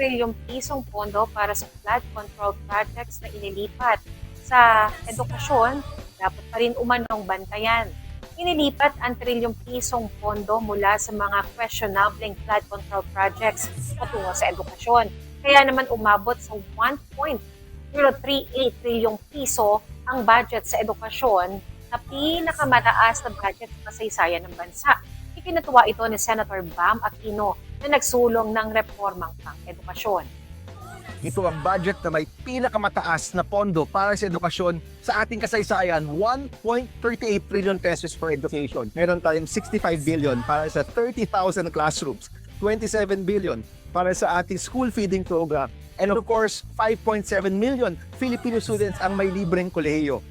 trilyong pisong pondo para sa flood control projects na inilipat sa edukasyon, dapat pa rin umanong bantayan. Inilipat ang trilyong pisong pondo mula sa mga questionable flood control projects patungo sa edukasyon. Kaya naman umabot sa 1.038 trilyong piso ang budget sa edukasyon na pinakamataas na budget sa kasaysayan ng bansa. Ikinatuwa ito ni Senator Bam Aquino na nagsulong ng reformang pang-edukasyon. Ito ang budget na may pinakamataas na pondo para sa edukasyon sa ating kasaysayan, 1.38 trillion pesos for education. Meron tayong 65 billion para sa 30,000 classrooms, 27 billion para sa ating school feeding program, and of course, 5.7 million Filipino students ang may libreng kolehiyo.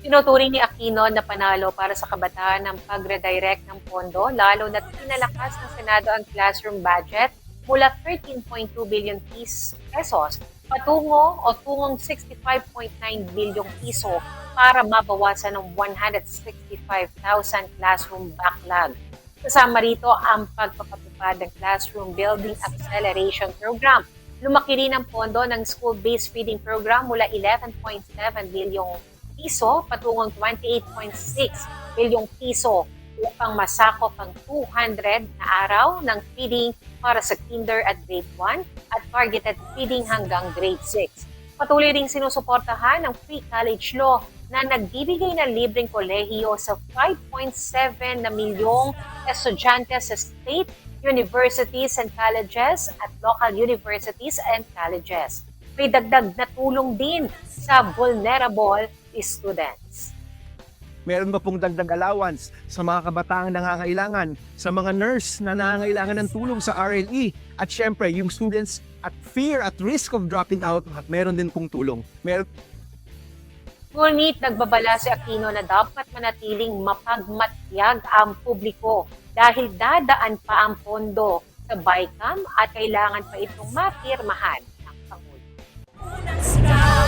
Tinuturing ni Aquino na panalo para sa kabataan ng pag-redirect ng pondo, lalo na pinalakas ng Senado ang classroom budget mula 13.2 billion pesos patungo o tungong 65.9 bilyong piso para mabawasan ng 165,000 classroom backlog. Kasama rito ang pagpapatupad ng Classroom Building Acceleration Program. Lumaki rin ang pondo ng School-Based Feeding Program mula 11.7 bilyong piso patungong 28.6 bilyong piso upang masakop ang 200 na araw ng feeding para sa kinder at grade 1 at targeted feeding hanggang grade 6. Patuloy ring sinusuportahan ang free college law na nagbibigay ng libreng kolehiyo sa 5.7 na milyong estudyante sa state universities and colleges at local universities and colleges. May dagdag na tulong din sa vulnerable students. Meron ba pong dagdag allowance sa mga kabataang nangangailangan, sa mga nurse na nangangailangan ng tulong sa RLE, at syempre, yung students at fear at risk of dropping out, meron din pong tulong. Meron Ngunit nagbabala si Aquino na dapat manatiling mapagmatyag ang publiko dahil dadaan pa ang pondo sa BICAM at kailangan pa itong mapirmahan